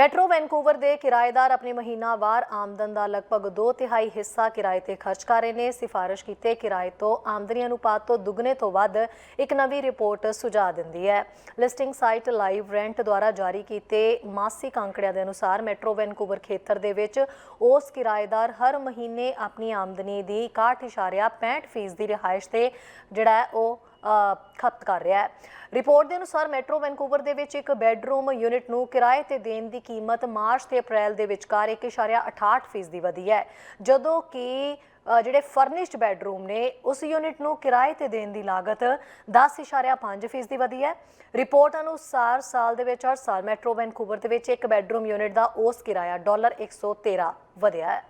Metro Vancouver ਦੇ ਕਿਰਾਏਦਾਰ ਆਪਣੀ ਮਹੀਨਾਵਾਰ ਆਮਦਨ ਦਾ ਲਗਭਗ 2 ਤਿਹਾਈ ਹਿੱਸਾ ਕਿਰਾਏ ਤੇ ਖਰਚ ਕਰ ਰਹੇ ਨੇ। ਸਿਫਾਰਿਸ਼ ਕੀਤੇ ਕਿਰਾਏ ਤੋਂ ਆਮਦਨੀ ਅਨੁਪਾਤ ਤੋਂ ਦੁੱਗਣੇ ਤੋਂ ਵੱਧ ਇੱਕ ਨਵੀਂ ਰਿਪੋਰਟ ਸੁਝਾ ਦਿੰਦੀ ਹੈ। ਲਿਸਟਿੰਗ ਸਾਈਟ ਲਾਈਵ ਰੈਂਟ ਦੁਆਰਾ ਜਾਰੀ ਕੀਤੇ ਮਾਸਿਕ ਅੰਕੜਿਆਂ ਦੇ ਅਨੁਸਾਰ ਮੈਟਰੋ ਵੈਨਕੂਵਰ ਖੇਤਰ ਦੇ ਵਿੱਚ ਉਸ ਕਿਰਾਏਦਾਰ ਹਰ ਮਹੀਨੇ ਆਪਣੀ ਆਮਦਨੀ ਦੀ 61.65% ਦੀ ਰਿਹਾਇਸ਼ ਤੇ ਜਿਹੜਾ ਉਹ ਖਪਤ ਕਰ ਰਿਹਾ ਹੈ। ਰਿਪੋਰਟ ਦੇ ਅਨੁਸਾਰ ਮੈਟਰੋ ਵੈਨਕੂਵਰ ਦੇ ਵਿੱਚ ਇੱਕ ਬੈੱਡਰੂਮ ਯੂਨਿਟ ਨੂੰ ਕਿਰਾਏ ਤੇ ਦੇਣ ਦੀ ਕੀਮਤ ਮਾਰਚ ਤੇ ਅਪ੍ਰੈਲ ਦੇ ਵਿਚਕਾਰ 1.68% ਦੀ ਵਧੀ ਹੈ। ਜਦੋਂ ਕਿ ਜਿਹੜੇ ਫਰਨਿਸ਼ਡ ਬੈੱਡਰੂਮ ਨੇ, ਉਸ ਯੂਨਿਟ ਨੂੰ ਕਿਰਾਏ ਤੇ ਦੇਣ ਦੀ ਲਾਗਤ 10.5% ਦੀ ਵਧੀ ਹੈ। ਰਿਪੋਰਟ ਅਨੁਸਾਰ ਸਾਲ ਦੇ ਵਿੱਚ ਹਰ ਸਾਲ ਮੈਟਰੋ ਵੈਨਕੂਵਰ ਦੇ ਵਿੱਚ ਇੱਕ ਬੈੱਡਰੂਮ ਯੂਨਿਟ ਦਾ ਔਸਤ ਕਿਰਾਇਆ ਡਾਲਰ 113 ਵਧਿਆ ਹੈ।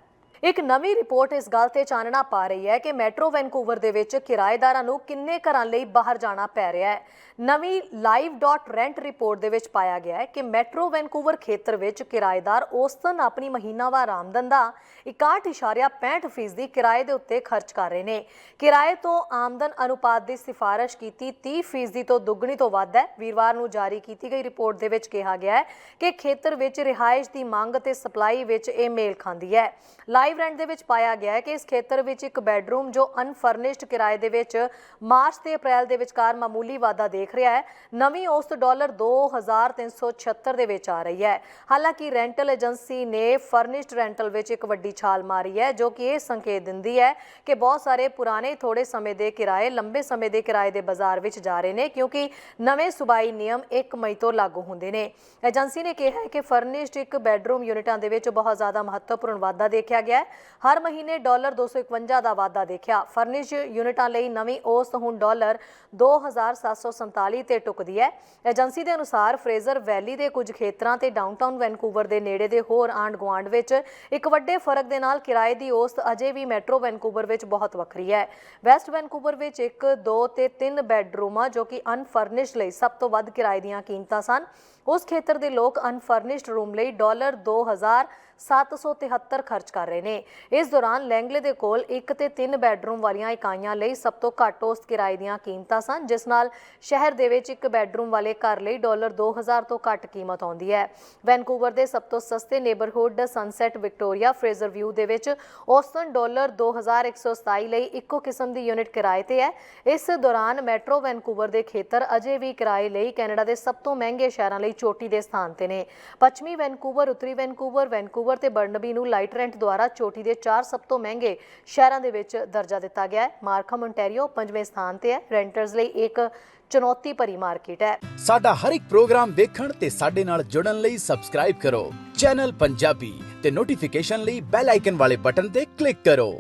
ਇੱਕ ਨਵੀਂ ਰਿਪੋਰਟ ਇਸ ਗੱਲ ਤੇ ਚਾਨਣਾ ਪਾ ਰਹੀ ਹੈ ਕਿ ਮੈਟਰੋ ਵੈਨਕੂਵਰ ਦੇ ਵਿੱਚ ਕਿਰਾਏਦਾਰਾਂ ਨੂੰ ਕਿੰਨੇ ਘਰਾਂ ਲਈ ਬਾਹਰ ਜਾਣਾ ਪੈ ਰਿਹਾ ਹੈ। ਨਵੀਂ live.rent ਰਿਪੋਰਟ ਦੇ ਵਿੱਚ ਪਾਇਆ ਗਿਆ ਹੈ ਕਿ ਮੈਟਰੋ ਵੈਨਕੂਵਰ ਖੇਤਰ ਵਿੱਚ ਕਿਰਾਏਦਾਰ ਔਸਤਨ ਆਪਣੀ ਮਹੀਨਾਵਾਰ ਆਮਦਨ ਦਾ 61.65% ਦੀ ਕਿਰਾਏ ਦੇ ਉੱਤੇ ਖਰਚ ਕਰ ਰਹੇ ਨੇ। ਕਿਰਾਏ ਤੋਂ ਆਮਦਨ ਅਨੁਪਾਤ ਦੀ ਸਿਫਾਰਿਸ਼ ਕੀਤੀ 30% ਤੋਂ ਦੁੱਗਣੀ ਤੋਂ ਵੱਧ ਹੈ। ਵੀਰਵਾਰ ਨੂੰ ਜਾਰੀ ਕੀਤੀ ਗਈ ਰਿਪੋਰਟ ਦੇ ਵਿੱਚ ਕਿਹਾ ਗਿਆ ਹੈ ਕਿ ਖੇਤਰ ਵਿੱਚ ਰਿਹਾਇਸ਼ ਦੀ ਮੰਗ ਤੇ ਸਪਲਾਈ ਵਿੱਚ ਇਹ ਮੇਲ ਖਾਂਦੀ ਹੈ। ਲਾਈਵ ਰੈਂਟ ਦੇ ਵਿੱਚ ਪਾਇਆ ਗਿਆ ਹੈ ਕਿ ਇਸ ਖੇਤਰ ਵਿੱਚ ਇੱਕ ਬੈੱਡਰੂਮ ਜੋ ਅਨਫਰਨਿਸ਼ਡ ਕਿਰਾਏ ਦੇ ਵਿੱਚ ਮਾਰਚ ਤੇ ਅਪ੍ਰੈਲ ਦੇ ਵਿਚਕਾਰ ਮਾਮੂਲੀ ਵਾਧਾ ਦੇਖ ਰਿਹਾ ਹੈ। ਨਵੀਂ ਔਸਤ ਡਾਲਰ 2376 ਦੇ ਵਿੱਚ ਆ ਰਹੀ ਹੈ। ਹਾਲਾਂਕਿ ਰੈਂਟਲ ਏਜੰਸੀ ਨੇ ਫਰਨਿਸ਼ਡ ਰੈਂਟਲ ਵਿੱਚ ਇੱਕ ਵੱਡੀ ਛਾਲ ਮਾਰੀ ਹੈ, ਜੋ ਕਿ ਇਹ ਸੰਕੇਤ ਦਿੰਦੀ ਹੈ ਕਿ ਬਹੁਤ ਸਾਰੇ ਪੁਰਾਣੇ ਥੋੜੇ ਸਮੇਂ ਦੇ ਕਿਰਾਏ ਲੰਬੇ ਸਮੇਂ ਦੇ ਕਿਰਾਏ ਦੇ ਬਾਜ਼ਾਰ ਵਿੱਚ ਜਾ ਰਹੇ ਨੇ, ਕਿਉਂਕਿ ਨਵੇਂ ਸੁਬਾਈ ਨਿਯਮ 1 ਮਈ ਤੋਂ ਲਾਗੂ ਹੁੰਦੇ ਨੇ। ਏਜੰਸੀ ਨੇ ਕਿਹਾ ਹੈ ਕਿ ਫਰਨਿਸ਼ਡ ਇੱਕ ਬੈੱਡਰੂਮ ਯੂਨਿਟਾਂ ਦੇ ਵਿੱਚ ਬਹੁਤ ਜ਼ਿਆਦਾ ਮਹੱਤਵਪੂਰਨ ਵਾਧਾ ਦੇਖਿਆ ਗਿਆ ਹੈ ਹਰ ਮਹੀਨੇ ਡਾਲਰ 251 ਦਾ ਵਾਧਾ ਦੇਖਿਆ। ਫਰਨਿਸ਼ਡ ਯੂਨਿਟਾਂ ਲਈ ਨਵੀਂ ਔਸਤ ਹੁਣ ਡਾਲਰ 2747 ਤੇ ਟੁਕਦੀ ਹੈ। ਏਜੰਸੀ ਦੇ ਅਨੁਸਾਰ ਫਰੇਜ਼ਰ ਵੈਲੀ ਦੇ ਕੁਝ ਖੇਤਰਾਂ ਤੇ ਡਾਊਨਟਾਊਨ ਵੈਨਕੂਵਰ ਦੇ ਨੇੜੇ ਦੇ ਹੋਰ ਆਂਡ ਗੁਆਂਡ ਵਿੱਚ ਇੱਕ ਵੱਡੇ ਫ਼ਰਕ ਦੇ ਨਾਲ ਕਿਰਾਏ ਦੀ ਔਸਤ ਅਜੇ ਵੀ ਮੈਟਰੋ ਵੈਨਕੂਵਰ ਵਿੱਚ ਬਹੁਤ ਵੱਖਰੀ ਹੈ। ਵੈਸਟ ਵੈਨਕੂਵਰ ਵਿੱਚ ਇੱਕ, ਦੋ ਤੇ ਤਿੰਨ ਬੈੱਡਰੂਮਾਂ ਜੋ ਕਿ ਅਨਫਰਨਿਸ਼ਡ ਲਈ ਸਭ ਤੋਂ ਵੱਧ ਕਿਰਾਏ ਦੀਆਂ ਕੀਮਤਾਂ ਸਨ। ਉਸ ਖੇਤਰ ਦੇ ਲੋਕ ਅਨਫਰਨਿਸ਼ਡ ਰੂਮ ਲਈ ਡਾਲਰ 2773 ਖਰਚ ਕਰ ਰਹੇ ਨੇ। ਇਸ ਦੌਰਾਨ ਲੈਂਗਲੇ ਦੇ ਕੋਲ ਇੱਕ ਤੇ ਤਿੰਨ ਬੈੱਡਰੂਮ ਵਾਲੀਆਂ ਇਕਾਈਆਂ ਲਈ ਸਭ ਤੋਂ ਘੱਟ ਉਸ ਕਿਰਾਏ ਦੀਆਂ ਕੀਮਤਾਂ ਸਨ, ਜਿਸ ਨਾਲ ਸ਼ਹਿਰ ਦੇ ਵਿੱਚ ਇੱਕ ਬੈੱਡਰੂਮ ਵਾਲੇ ਘਰ ਲਈ ਡਾਲਰ 2000 ਤੋਂ ਘੱਟ ਕੀਮਤ ਆਉਂਦੀ ਹੈ। ਵੈਨਕੂਵਰ ਦੇ ਸਭ ਤੋਂ ਸਸਤੇ neighbourhood Sunset Victoria Fraser View ਦੇ ਵਿੱਚ ਔਸਤਨ ਡਾਲਰ 2127 ਲਈ ਇੱਕੋ ਕਿਸਮ ਦੀ ਯੂਨਿਟ ਕਿਰਾਏ ਤੇ ਹੈ। ਇਸ ਦੌਰਾਨ ਮੈਟਰੋ ਵੈਨਕੂਵਰ ਦੇ ਖੇਤਰ ਅਜੇ ਵੀ ਕਿਰਾਏ ਲਈ ਕੈਨੇਡਾ ਦੇ ਸਭ ਤੋਂ ਮਹਿੰਗੇ ਸ਼ਹਿਰਾਂ ਲਈ ਚੋਟੀ ਦੇ ਸਥਾਨ ਤੇ ਨੇ। ਪੱਛਮੀ ਵੈਨਕੂਵਰ, ਉੱਤਰੀ ਵੈਨਕੂਵਰ ਵੈਨਕੂਵਰ ਤੇ ਬਰਨਬੀ ਨੂੰ ਲਾਈਟ ਰੈਂਟ ਦੁਆਰਾ ਚੋਟੀ ਦੇ ਚਾਰ ਸਭ ਤੋਂ ਮਹਿੰਗੇ ਸ਼ਹਿਰਾਂ ਦੇ ਵਿੱਚ ਦਰਜਾ ਦਿੱਤਾ ਗਿਆ ਹੈ। ਮਾਰਕਮ ontario ਪੰਜਵੇਂ ਸਥਾਨ ਤੇ ਹੈ। ਰੈਂਟਰਸ ਲਈ ਇੱਕ ਚੁਣੌਤੀ ਭਰੀ ਮਾਰਕੀਟ ਹੈ। ਸਾਡਾ ਹਰ ਇੱਕ ਪ੍ਰੋਗਰਾਮ ਦੇਖਣ ਤੇ ਸਾਡੇ ਨਾਲ ਜੁੜਨ ਲਈ ਸਬਸਕ੍ਰਾਈਬ ਕਰੋ। ਚੈਨਲ ਪੰਜਾਬੀ ਤੇ ਨੋਟੀਫਿਕੇਸ਼ਨ ਲਈ ਬੈਲ ਆਈਕਨ ਵਾਲੇ ਬਟਨ ਤੇ ਕਲਿੱਕ ਕਰੋ।